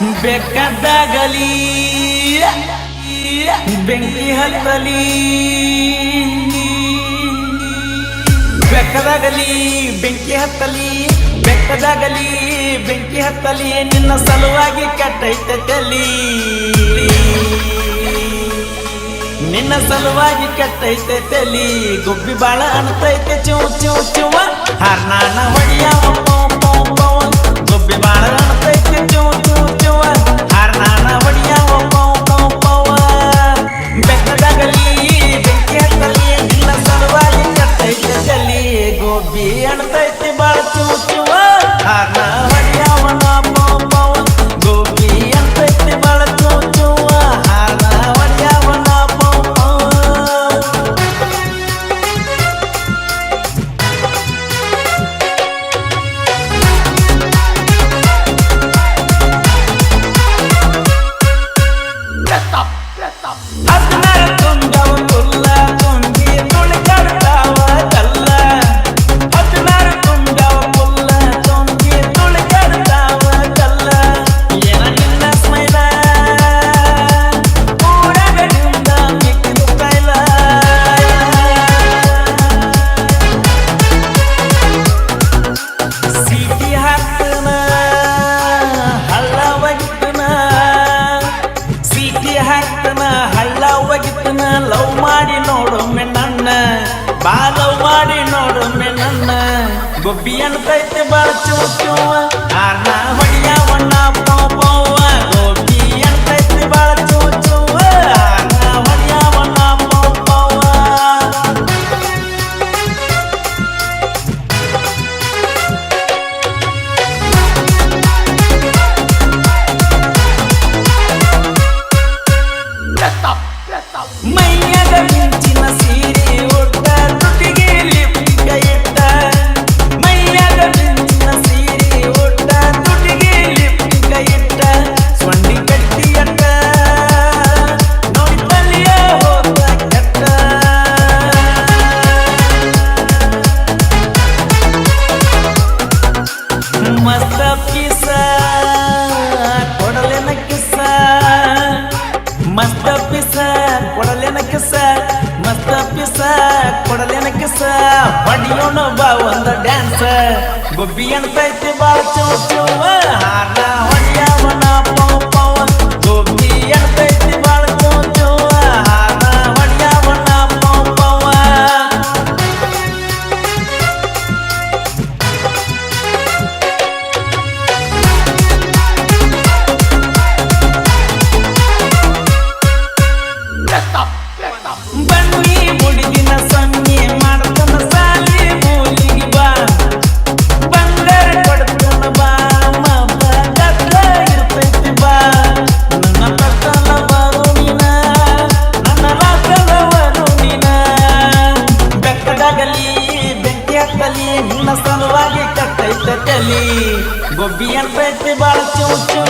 ಬೆಕ್ಕದ್ದಾಗಲಿ ಬೆಂಕಿ ಹತ್ತಲಿ. ಬೆಕ್ಕದಾಗಲಿ, ಬೆಂಕಿ ಹತ್ತಲಿ, ಬೆಕ್ಕದಾಗಲಿ, ಬೆಂಕಿ ಹತ್ತಲಿ, ನಿನ್ನ ಸಲುವಾಗಿ ಕಟ್ಟೈತೆ ತಲಿ ನಿನ್ನ ಸಲುವಾಗಿ ಕಟ್ಟೈತೆ ತಲಿ ಗುಬ್ಬಿ ಬಾಳ ಅಂತೈತೆ ಚೂ ಚೂ, ಚೂವ. ಹರ್ನಾನ ಹೊಡಿಯ ಗುಬ್ಬಿ ಬಾಳ ಬಾಲವ್ ಮಾಡಿ ನೋಡೊಮ್ಮೆ ನನ್ನ. ಬೊಬ್ಬಿ ಅಂತೈತೆ ಬಾಳ ಚೂ ಚೂ ಆರ್ನ ಹೊಡಿಯ ಒಣ್ಣ ಪಾಪ. Bebian festival cowok-cowok Harna ಜೊತೆಯಲ್ಲಿ ಗೊಬ್ಬಿಯನ್ ಪೇಟೆ ಬಾಳ ಚೌಚು.